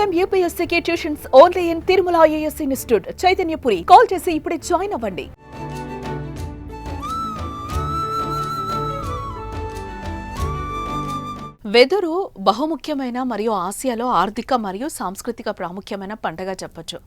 Time యూపీఎస్సీకి tuitions only in Tirumala IAS institute Chaitanyapuri call చేసి ఇప్పుడే join అవ్వండి. వెదురు బహుముఖ్యమైన మరియు ఆసియాలో ఆర్థిక మరియు సాంస్కృతిక ప్రాముఖ్యమైన పంటగా చెప్పొచ్చు.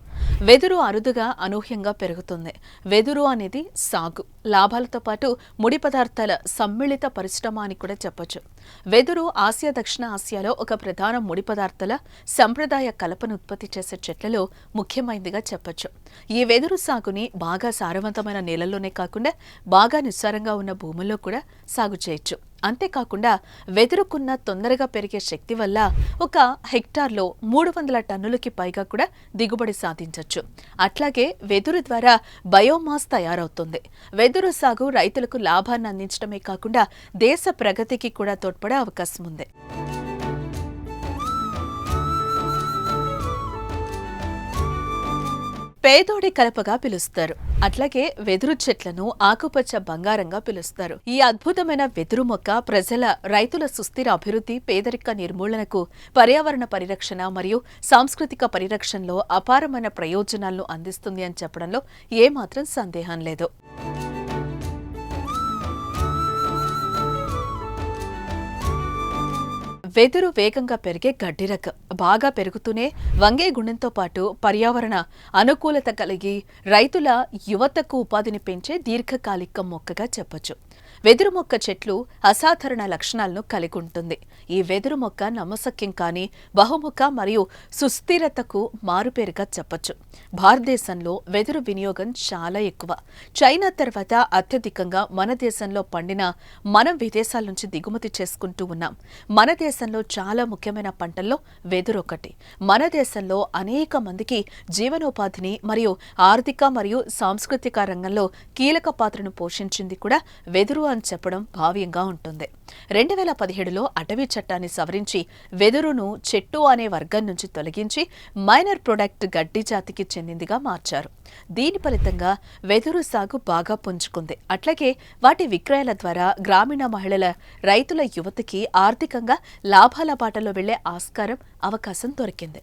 వెదురు అరుదుగా అనూహ్యంగా పెరుగుతుంది. వెదురు అనేది సాగు. లాభాలతో పాటు ముడి పదార్థాల సమ్మిళిత పరిశ్రమ అని కూడా చెప్పొచ్చు. వెదురు ఆసియా దక్షిణ ఆసియాలో ఒక ప్రధాన ముడి పదార్థాల సంప్రదాయ కలపను ఉత్పత్తి చేసే చెట్లలో ముఖ్యమైనదిగా చెప్పొచ్చు. ఈ వెదురు సాగుని బాగా సారవంతమైన నేలల్లోనే కాకుండా బాగా నిస్సారంగా ఉన్న భూముల్లో కూడా సాగు చేయొచ్చు. అంతేకాకుండా వెదురుకున్న తొందరగా పెరిగే శక్తి వల్ల ఒక హెక్టార్లో మూడు వందల టన్నులకి పైగా కూడా దిగుబడి సాధించవచ్చు అట్లాగే వెదురు ద్వారా బయోమాస్ తయారవుతుంది. వెదురు సాగు రైతులకు లాభాన్ని అందించడమే కాకుండా దేశ ప్రగతికి కూడా తోడ్పడే అవకాశం ఉంది పేదోడి కలపగా పిలుస్తారు. అట్లాగే వెదురు చెట్లను ఆకుపచ్చ బంగారంగా పిలుస్తారు. ఈ అద్భుతమైన వెదురు మొక్క ప్రజల రైతుల సుస్థిర అభివృద్ధి పేదరిక నిర్మూలనకు పర్యావరణ పరిరక్షణ మరియు సాంస్కృతిక పరిరక్షణలో అపారమైన ప్రయోజనాలను అందిస్తుంది అని చెప్పడంలో ఏమాత్రం సందేహం లేదు. వెదురు వేగంగా పెరిగే గడ్డి రకం బాగా పెరుగుతూనే వంగే గుండెంతో పాటు పర్యావరణ అనుకూలత కలిగి రైతుల యువతకు ఉపాధిని పెంచే దీర్ఘకాలిక మొక్కగా చెప్పొచ్చు. వెదురు మొక్క చెట్లు అసాధారణ లక్షణాలను కలిగి ఉంటుంది. ఈ వెదురు మొక్క నమ్మసక్యం కాని బహుముఖ మరియు సుస్థిరతకు మారుపేరుగా చెప్పొచ్చు. భారతదేశంలో వెదురు వినియోగం చాలా ఎక్కువ. చైనా తర్వాత అత్యధికంగా మన దేశంలో పండిన మనం విదేశాల నుంచి దిగుమతి చేసుకుంటూ ఉన్నాం. మన దేశంలో చాలా ముఖ్యమైన పంటల్లో వెదురు ఒకటి. మన దేశంలో అనేక మందికి జీవనోపాధిని మరియు ఆర్థిక మరియు సాంస్కృతిక రంగంలో కీలక పాత్రను పోషించింది కూడా వెదురు అని చెప్పడం భావ్యంగా ఉంటుంది. రెండు వేల పదిహేడులో అటవీ చట్టాన్ని సవరించి వెదురును చెట్టు అనే వర్గం నుంచి తొలగించి మైనర్ ప్రొడక్ట్ గడ్డి జాతికి చెందిందిగా మార్చారు. దీని ఫలితంగా వెదురు సాగు బాగా పుంజుకుంది. అట్లాగే వాటి విక్రయాల ద్వారా గ్రామీణ మహిళల రైతుల యువతకి ఆర్థికంగా లాభాల బాటలో వెళ్ళే ఆస్కారం అవకాశం దొరికింది.